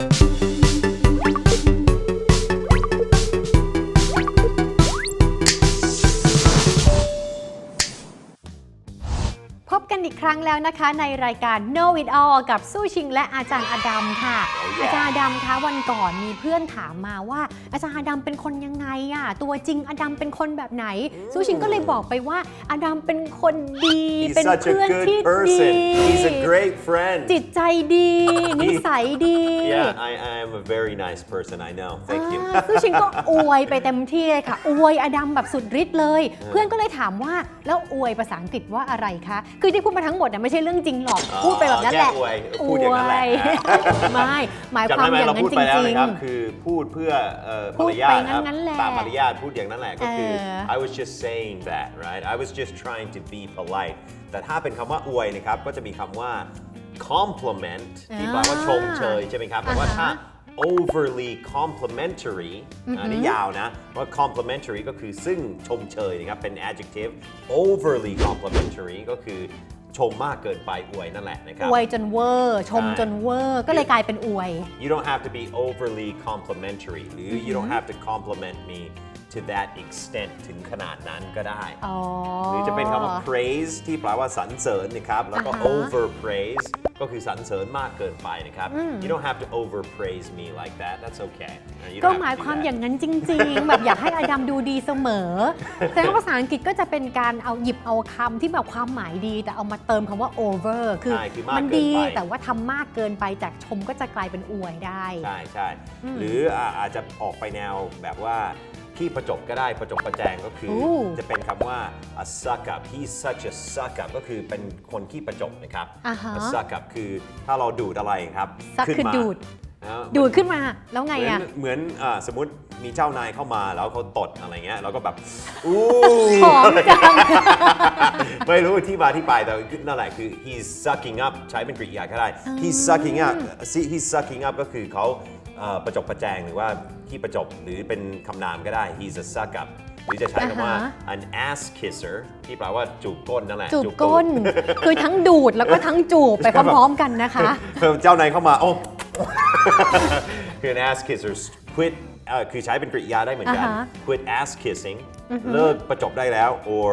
พ ครั้งแล้วนะคะ ในรายการ Know It All กับสู้ชิง และอาจารย์อดัมค่ะ yeah อาจารย์อดัมคะวันก่อนมีเพื่อนถามมาว่า อาจารย์อดัมเป็นคนยังไงอะตัวจริงอดัมเป็นคนแบบไหน สู้ชิงก็เลยบอกไปว่าอดัมเป็นคนดี He's เป็น such a เพื่อน good ที่ดี person. He's a great friend. จิตใจดี นิสัยดี Yeah, I, I am a very nice person. I know. Thank you. อ่าซึ่งชิงก็อวยไปเต็มที่เลยค่ะ อวยอดัมแบบสุดฤทธิ์เลย เพื่อนก็เลยถามว่าแล้วอวยภาษาอังกฤษว่าอะไรคะ คือที่พูดมาทั้งหมดเนี่ยไม่ใช่เรื่องจริงหรอกอ๋อพูดไปแบบนั้นแหละแค่อวยพูดอย่างนั้นแหละอวยไม่หมายคจำวามได้ไหมอย่างเรานั้พูนดจไปแล้วริงนะครับคือพูดเพื่อเอ่อพูมาดรยาไปทครับงั้นๆแหละตามมารยาทพูดอย่างนั้นแหละก็คือเออ I was just saying that right I was just trying to be polite แต่ถ้าเป็นคำว่าอวยนะครับก็จะมีคำว่า compliment ที่แปลว่าชมเชยใช่ไหมครับแต่ว่าถ้า overly complimentary อันนี้ยาวนะว่า complimentary ก็คือซึ่งชมเชยนะครับ เป็น adjective overly complimentary ก็คือ ชมมากเกินไปอวยนั่นแหละนะคๆรับ อวยจนเวอร์ชมใช่จนเวอร์ก็เลยกลายเป็นอวย You don't have to be overly complimentary หรือ you don't have to compliment me to that extent ถึงขนาดนั้นก็ได้ อ๋อ หรือจะเป็นคำว่า praise ที่แปลว่าสรรเสริญนะครับ แล้วก็ อ่าฮะ over praise ก็คือสรรเสริญมากเกินไปนะครับ You don't have to over praise me like that that's okay You don't ก็ have to หมาย do ความ that. อย่างนั้นจริง ๆ แบบอยากให้อดัมดูดีเสมอแต่ว่าภาษาอังกฤษก็จะเป็นการเอาหยิบเอาคำที่แบบความหมายดี แต่เอามาเติมคำว่า over คือใช่คือมากมันเกินดีไปแต่ว่าทำมากเกินไปจากชมก็จะกลายเป็นอวยได้ ใช่ใช่หรืออ่าอาจจะออกไปแนวแบบว่า ที่ประจบก็ได้ประจบประแจงก็คืออู้จะเป็นคำว่า a suck up he's such a suck up ก็คือเป็นคนขี้ประจบนะครับ อ่าฮะ a suck up คือถ้าเราดูดอะไรครับ suck ขึ้นคือมาดูด นะดูดขึ้นมา แล้วไงเหมือนอะเหมือนอ่าสมมติมีเจ้านายเข้ามาแล้วเขาตดอะไรเงี้ยเราก็แบบ อู้ หอมจัง ไม่รู้ที่มาที่ไปแต่นั่นแหละคือ he's sucking up ใช้เป็นกริยาก็ได้ he's sucking up See, he's sucking up ก็คือเขาเอ่อ ประจบประแจงหรือว่าที่ประจบหรือเป็นคำนามก็ได้ he's a suck up หรือจะใช้คำว่าอ่าฮะ an ass kisser ที่แปลว่าจูบก้นนั่นแหละ จูบตูดก้น คือทั้งดูดแล้วก็ทั้งจูบไปพร้อมๆกันนะคะเพิ่มเจ้านายเข้ามาโอ้คือ an ass kisser quit เอ่อคือใช้เป็นกริยาได้เหมือนกันอ่าฮะ quit ass kissing เลิกประจบได้แล้ว or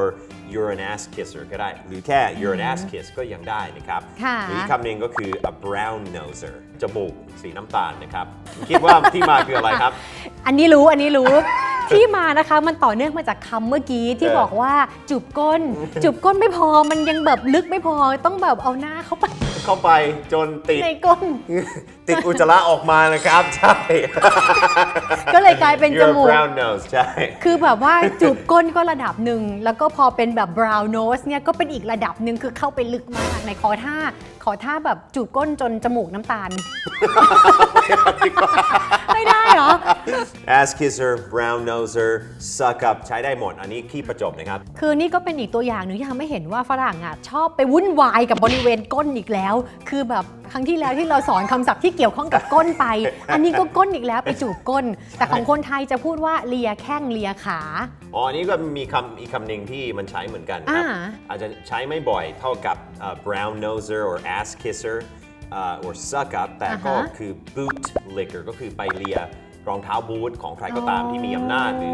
you're an ass kisser ก็ได้ หรือแค่ you're an ass kiss ก็ยังได้นะครับ ค่ะ หรืออีกคำหนึ่งก็คือ a brown noser จมูกสีน้ำตาลนะครับ คิดว่าที่มาคืออะไรครับ อันนี้รู้อันนี้รู้ ที่มานะคะมันต่อเนื่องมาจากคำเมื่อกี้ที่เออ บอกว่าจูบก้น จูบก้นไม่พอมันยังแบบลึกไม่พอต้องแบบเอาหน้าเข้าไป เข้าไปจนติด ในก้น ติดอุจจาระออกมานะครับ ใช่ ก็เลยกลายเป็นจ you're a มูก brown nose ใช่ คือแบบว่าจูบก้นก็ระดับหนึ่ง แล้วก็พอเป็นแบบ brown nose เนี่ยก็เป็นอีกระดับหนึ่งคือเข้าไปลึกมากในขอท่าขอท่าแบบจูบก้นจนจมูกน้ำตาลไม่ได้ เหรอ ass kisser brown noser suck up ใช้ได้หมด อันนี้ขี้ประจบนะครับ คือนี่ก็เป็นอีกตัวอย่างหนึ่งที่ทำให้เห็นว่าฝรั่งอะชอบไปวุ่นวายกับบริเวณก้นอีกแล้ว คือแบบครั้งที่แล้วที่เราสอนคำศัพท์ที่เกี่ยวข้องกับก้นไป อันนี้ก็ก้นอีกแล้วไปจูบก้น แต่ของคนไทยจะพูดว่าเลียแข้งเลียขา อ๋อ อันนี้ก็มีคำอีกคำหนึ่งที่มันใช้เหมือนกันครับ อ่า อาจจะใช้ไม่บ่อยเท่ากับเอ่อ brown noser or ass kisser เอ่อ or suck up แต่ก็อ่าฮะ คือ boot licker ก็คือไปเลีย รองเท้าบูทของใครก็ตามอ๋อที่มีอำนาจหรือ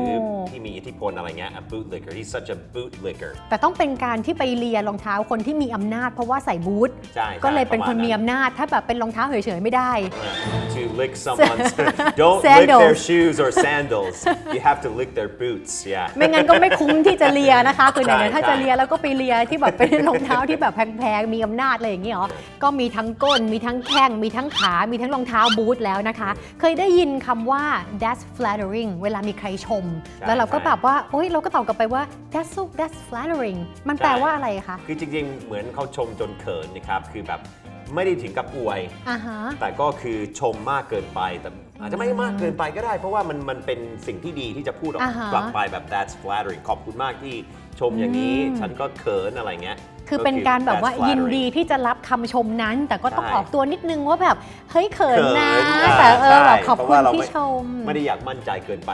ที่มีอิทธิพลอะไรเงี้ย a boot licker he's such a boot licker แต่ต้องเป็นการที่ไปเลียรองเท้าคนที่มีอำนาจ เพราะว่าใส่บูทใช่ใช่ก็เลยเป็นคนประมาณนั้นมีอำนาจ ถ้าแบบเป็นรองเท้าเฉยๆไม่ได้ to lick someone's don't lick Sandals. their shoes or sandals you have to lick their boots yeah ไม่งั้นก็ไม่คุ้มที่จะเลียนะคะคือไหนใช่ๆถ้าใช่จะเลียแล้วก็ไปเลียที่แบบเป็นรองเท้าที่แบบแพงๆมีอำนาจอะไรอย่างนี้เหรอก็มีทั้งก้นมีทั้งแข้งมีทั้งขา มีทั้งรองเท้าบูทแล้วนะคะ เคยได้ยินคำว่า that's flattering เวลามีใครชม ใช่แล้วเราก็ใช่ แบบว่าโอ๊ยเราก็ตอบกลับไปว่า that's so that's flattering มันแปลใช่ว่าอะไรคะคือจริงๆ เหมือนเขาชมจนเขินนะครับ คือแบบไม่ได้ถึงกับอวย อ่าฮะ แต่ก็คือชมมากเกินไป แต่อาจจะไม่มากเกินไปก็ได้ เพราะว่ามันมันเป็นสิ่งที่ดีที่จะพูดออกอ่าฮะกลับไปแบบ that's flattering ขอบคุณมากที่ชมอย่างนี้ ฉันก็เขินอะไรเงี้ยเคคือเป็นการแบบว่า That's ยิน flattering ดีที่จะรับคำชมนั้น แต่ก็ต้องใช่ ออกตัวนิดนึงว่าแบบ เฮ้ยเขินนะเขินแต่เออแบบใช่ขอบเพราะคุณว่าเราที่ไม่ชม ไม่ได้อยากมั่นใจเกินไป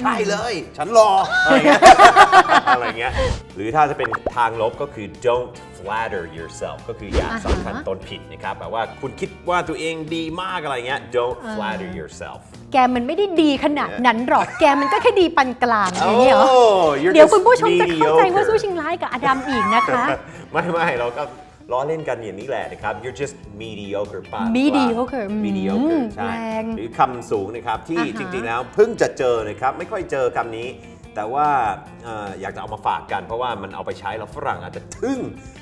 ใช่เลย ฉันรอ อะไรเงี้ย อะไรเงี้ย หรือถ้าจะเป็นทางลบก็คือ don't flatter yourself ก็คืออย่าอ่าฮะสำคัญตนผิดนะครับแบบว่าคุณคิดว่าตัวเองดีมากอะไรเงี้ย don't flatter yourself แกมันไม่ได้ดีขนาดนั้นหรอก แกมันก็แค่ดีปานกลางอย่างนี้เหรอ Oh, you're เดี๋ยว just คุณผู้ชมจะเข้าใจว่า mediocre สู้ชิงร้ายกับอดัมอีกนะคะ ไม่ไม่เราก็ล้อเล่นกันอย่างนี้แหละนะครับ you're just mediocre ป่ะ Mediocre อืม mediocre ใช่แรงหรือคำสูงนะครับที่อ่าฮะจริงๆแล้วเพิ่งจะเจอนะครับ ไม่ค่อยเจอคำนี้ แต่ว่าเอ่ออยากจะเอามาฝากกัน เพราะว่ามันเอาไปใช้แล้วฝรั่งอาจจะทึ่ง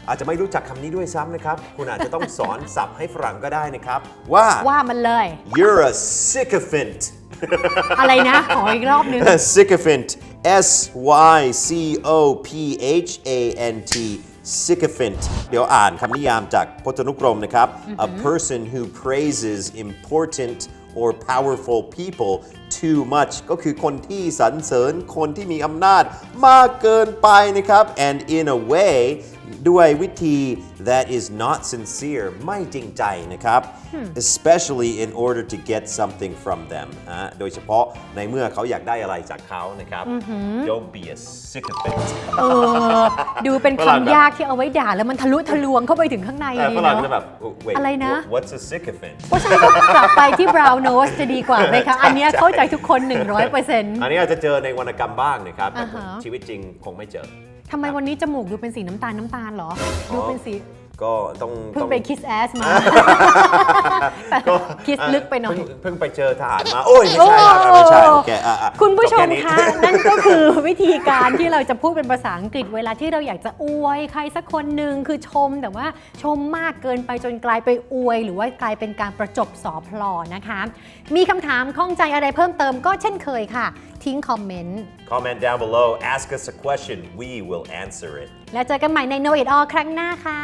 อาจจะไม่รู้จักคำนี้ด้วยซ้ำนะครับ คุณอาจจะต้องสอนศัพท์ให้ฝรั่งก็ได้นะครับ ว่า ว่ามันเลย you're a sycophant อะไรนะ ขออีกรอบนึง sycophant S Y C O P H A N T sycophant เดี๋ยวอ่านคำนิยามจากพจนุกรมนะครับ a person who praises important or powerful people too much ก็คือคนที่สรรเสริญคนที่มีอำนาจมากเกินไปนะครับ and in a way ด้วยวิธี that is not sincere ไม่จริงใจนะครับ especially in order to get something from them นะฮะโดยเฉพาะในเมื่อเขาอยากได้อะไรจากเขานะครับ don't be a sycophant เออ ดูเป็นฝรั่งแบบ คำยากที่เอาไว้ด่าแล้วมันทะลุทะลวงเข้าไปถึงข้างในแต่ดีฝรั่งเนาะจะแบบ wait อะไรนะ what- what's a sycophant เพราะฉะนั้นก็กลับไปที่ brown nose จะดีกว่าไหมคะ อันเนี้ยเข้าใจทุกคน 100%อันนี้อาจจะเจอในวรรณกรรมบ้างนะครับแต่อ่าฮะ ชีวิตจริงคงไม่เจอ ทำไมวันนี้จมูกดูเป็นสีน้ำตาลน้ำตาลเหรอ ดูเป็นสีก็ต้องเพิ่ต้งองไปคิสแอสมาแต่คิสลึกไปหน่อยเพิ่งเพิ่งไปเจอทหารมา โอ้ยไม่ใช่ครับไม่ใช่โอเคอะอะคุณผู้ชจบมแนี้คะนั่นก็คือวิธีการที่เราจะพูดเป็นภาษาอังกฤษเวลาที่เราอยากจะอวยใครสักคนหนึ่งคือชมแต่ว่าชมมากเกินไปจนกลายไปอวย หรือว่ากลายเป็นการประจบสอพลอนะคะ มีคำถามข้องใจอะไรเพิ่มเติมก็เช่นเคยค่ะ ทิ้งคอมเมนต์ comment down below ask us a question we will answer it แล้วเจอกันใหม่ใน Know It All ครั้งหน้าค่ะ